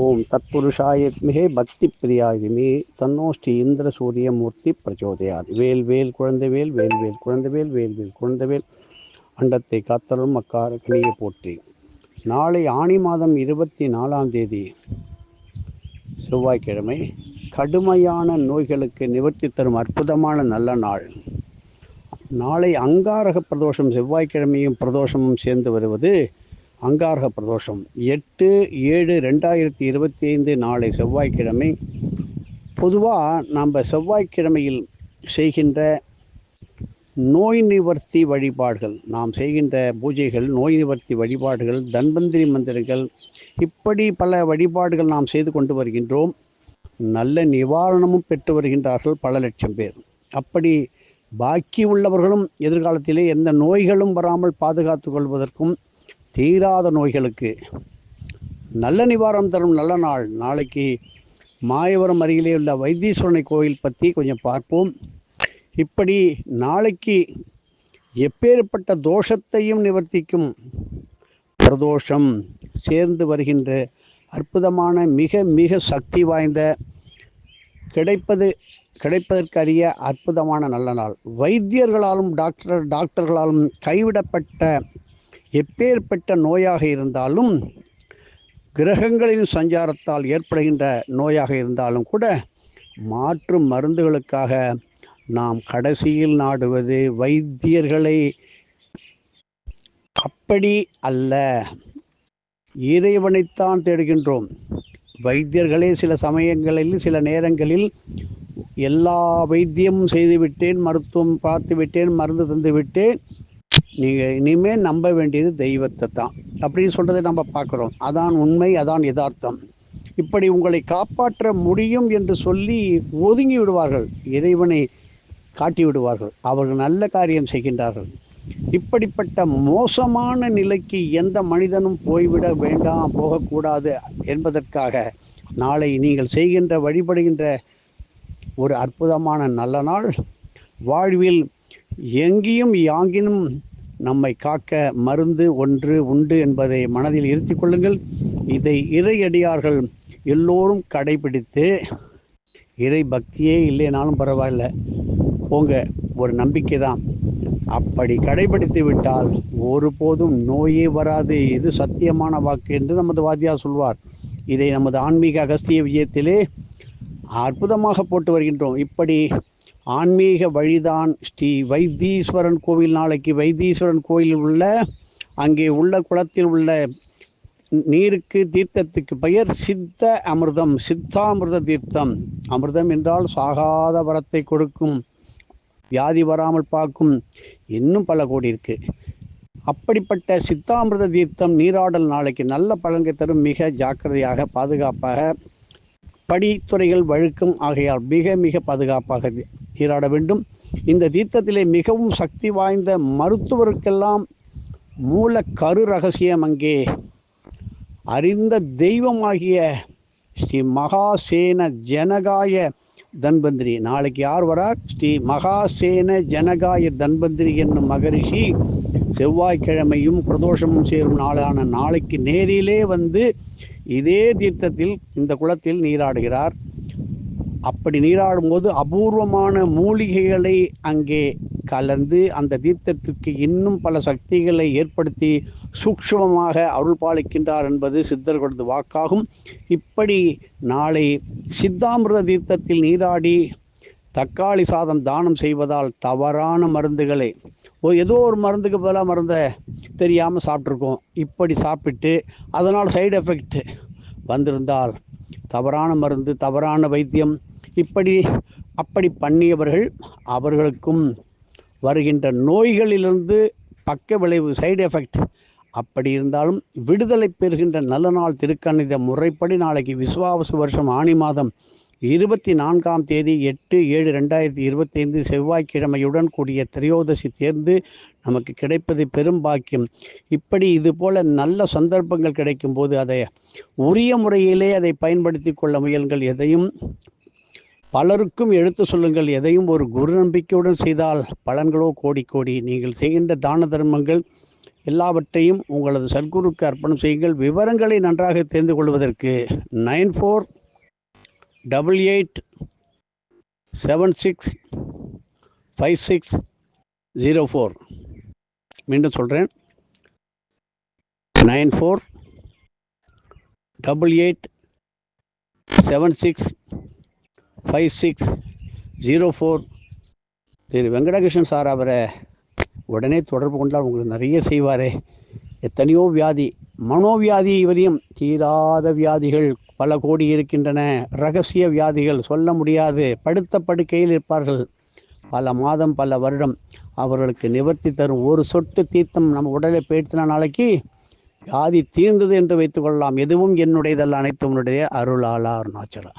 ஓம் தத்புருஷாயத்மிகே பக்தி பிரியாயுமே தன்னோ ஸ்ரீ இந்திர சூரியமூர்த்தி பிரச்சோதயாது. வேல் வேல் குழந்தைவேல் வேல் வேல் குழந்தைவேல் வேல் வேல் குழந்தைவேல் அண்டத்தை காத்தரும் அக்காரக்கணியை போற்றி. நாளை ஆணி மாதம் இருபத்தி நாலாம் தேதி செவ்வாய்க்கிழமை கடுமையான நோய்களுக்கு நிவர்த்தி தரும் அற்புதமான நல்ல நாள். நாளை அங்காரக பிரதோஷம் செவ்வாய்க்கிழமையும் பிரதோஷமும் சேர்ந்து வருவது அங்காரக பிரதோஷம். எட்டு ஏழு ரெண்டாயிரத்தி இருபத்தி ஐந்து நாளை செவ்வாய்க்கிழமை. பொதுவாக நம்ம செவ்வாய்க்கிழமையில் செய்கின்ற நோய் நிவர்த்தி வழிபாடுகள் நாம் செய்கின்ற பூஜைகள் நோய் நிவர்த்தி வழிபாடுகள் தன்வந்திரி மந்திரங்கள் இப்படி பல வழிபாடுகள் நாம் செய்து கொண்டு வருகின்றோம். நல்ல நிவாரணமும் பெற்று வருகின்றார்கள் பல லட்சம் பேர். அப்படி பாக்கி உள்ளவர்களும் எதிர்காலத்திலே எந்த நோய்களும் வராமல் பாதுகாத்து கொள்வதற்கும் தீராத நோய்களுக்கு நல்ல நிவாரணம் தரும் நல்ல நாள். நாளைக்கு மாயவரம் அருகிலே உள்ள வைத்தீஸ்வரனை கோயில் பற்றி கொஞ்சம் பார்ப்போம். இப்படி நாளைக்கு எப்பேற்பட்ட தோஷத்தையும் நிவர்த்திக்கும் பிரதோஷம் சேர்ந்து வருகின்ற அற்புதமான மிக மிக சக்தி வாய்ந்த கிடைப்பது கிடைப்பதற்கரிய அற்புதமான நல்ல நாள். வைத்தியர்களாலும் டாக்டர் டாக்டர்களாலும் கைவிடப்பட்ட எப்பேற்பட்ட நோயாக இருந்தாலும் கிரகங்களின் சஞ்சாரத்தால் ஏற்படுகின்ற நோயாக இருந்தாலும் கூட மாற்று மருந்துகளுக்காக நாம் கடைசியில் நாடுவது வைத்தியர்களை அப்படி அல்ல. இறைவனைத்தான் தேடுகின்றோம். வைத்தியர்களே சில சமயங்களில் சில நேரங்களில் எல்லா வைத்தியமும் செய்துவிட்டேன் மருத்துவம் பார்த்து விட்டேன் மருந்து தந்து விட்டேன் நீங்கள் இனிமேல் நம்ப வேண்டியது தெய்வத்தை தான். அப்படின்னு சொல்கிறத நம்ம பார்க்குறோம். அதான் உண்மை அதான் யதார்த்தம். இப்படி உங்களை காப்பாற்ற முடியும் என்று சொல்லி ஒதுங்கி விடுவார்கள். இறைவனை காட்டி விடுவார்கள். அவர்கள் நல்ல காரியம் செய்கின்றார்கள். இப்படிப்பட்ட மோசமான நிலைக்கு எந்த மனிதனும் போய்விட வேண்டாம் போகக்கூடாது என்பதற்காக நாளை நீங்கள் செய்கின்ற வழிபடுகின்ற ஒரு அற்புதமான நல்ல நாள். வாழ்வில் எங்கேயும் யாங்கினும் நம்மை காக்க மருந்து ஒன்று உண்டு என்பதை மனதில் இருத்தி கொள்ளுங்கள். இதை இறையடியார்கள் எல்லோரும் கடைபிடித்து இறை பக்தியே இல்லைனாலும் பரவாயில்ல. போங்க ஒரு நம்பிக்கை தான். அப்படி கடைபிடித்து விட்டால் ஒருபோதும் நோயே வராது. இது சத்தியமான வாக்கு என்று நமது வாத்தியார் சொல்வார். இதை நமது ஆன்மீக அகஸ்திய விஜயத்திலே அற்புதமாக போட்டு வருகின்றோம். இப்படி ஆன்மீக வழிதான் ஸ்ரீ வைத்தீஸ்வரன் கோவில் நாளைக்கு. வைத்தீஸ்வரன் கோயிலில் உள்ள அங்கே உள்ள குளத்தில் உள்ள நீருக்கு தீர்த்தத்துக்கு பெயர் சித்த அமிர்தம் சித்தாமிர்த தீர்த்தம். அமிர்தம் என்றால் சாகாத வரத்தை கொடுக்கும் வியாதி வராமல் பார்க்கும் இன்னும் பல கோடி இருக்கு. அப்படிப்பட்ட சித்தாமிர்த தீர்த்தம் நீராடல் நாளைக்கு நல்ல பலன்கள் தரும் மிக ஜாக்கிரதையாக பாதுகாப்பாக படித்துறைகள் வழுக்கும் ஆகையால் மிக மிக பாதுகாப்பாக நீராட வேண்டும். இந்த தீர்த்தத்திலே மிகவும் சக்தி வாய்ந்த மருத்துவருக்கெல்லாம் மூல கரு ரகசியம் அங்கே. அறிந்த தெய்வமாகிய ஸ்ரீ மகாசேன ஜனகாய தன்வந்திரி நாளைக்கு யார் வரார் ஸ்ரீ மகாசேன ஜனகாய தன்வந்திரி என்னும் மகரிஷி செவ்வாய்க்கிழமையும் பிரதோஷமும் சேரும் நாளான நாளைக்கு நேரிலே வந்து இதே தீர்த்தத்தில் இந்த குளத்தில் நீராடுகிறார். அப்படி நீராடும்போது அபூர்வமான மூலிகைகளை அங்கே கலந்து அந்த தீர்த்தத்திற்கு இன்னும் பல சக்திகளை ஏற்படுத்தி சூக்ஷ்மமாக அருள் பாலிக்கின்றார் என்பது சித்தர்களது வாக்காகும். இப்படி நாளை சித்தாமிரத தீர்த்தத்தில் நீராடி தக்காளி சாதம் தானம் செய்வதால் தவறான மருந்துகளை ஓ ஏதோ ஒரு மருந்துக்கு பதிலாக மருந்தை தெரியாமல் சாப்பிட்ருக்கோம் இப்படி சாப்பிட்டு அதனால் சைடு எஃபெக்ட் வந்திருந்தால் தவறான மருந்து தவறான வைத்தியம் இப்படி அப்படி பண்ணியவர்கள் அவர்களுக்கும் வருகின்ற நோய்களிலிருந்து பக்க விளைவு சைடு எஃபெக்ட் அப்படி இருந்தாலும் விடுதலை பெறுகின்ற நல்ல நாள் திருக்கணித முறைப்படி நாளைக்கு விஸ்வாவசு வருஷம் ஆணி மாதம் இருபத்தி நான்காம் தேதி எட்டு ஏழு ரெண்டாயிரத்தி இருபத்தி ஐந்து செவ்வாய்க்கிழமையுடன் கூடிய திரையோதசி தேர்ந்து நமக்கு கிடைப்பது பெரும் பாக்கியம். இப்படி இது போல நல்ல சந்தர்ப்பங்கள் கிடைக்கும் போது அதை உரிய முறையிலே அதை பயன்படுத்தி கொள்ள முயல்கள் எதையும் பலருக்கும் எடுத்து சொல்லுங்கள். எதையும் ஒரு குரு நம்பிக்கையுடன் செய்தால் பலன்களோ கோடி கோடி. நீங்கள் செய்கின்ற தான தர்மங்கள் எல்லாவற்றையும் உங்களது சர்க்குருக்கு அர்ப்பணம் செய்யுங்கள். விவரங்களை நன்றாக தெரிந்து கொள்வதற்கு nine four double eight seven six five six zero four. மீண்டும் சொல்கிறேன் nine four double eight seven six five six zero four. திரு வெங்கடகிருஷ்ணன் சார் அவரை உடனே தொடர்பு கொண்டால் உங்களுக்கு நிறைய செய்வாரே. எத்தனையோ வியாதி மனோவியாதி இவரையும் தீராத வியாதிகள் பல கோடி இருக்கின்றன. ரகசிய வியாதிகள் சொல்ல முடியாது. படுத்த படுக்கையில் இருப்பார்கள். பல மாதம் பல வருடம் அவர்களுக்கு நிவர்த்தி தரும் ஒரு சொட்டு தீர்த்தம் நம்ம உடலை பேர்த்தின நாளைக்கு வியாதி தீர்ந்தது என்று வைத்துக்கொள்ளலாம். எதுவும் என்னுடையதல்ல. அனைத்து உன்னுடைய அருளாளா அருணாச்சலா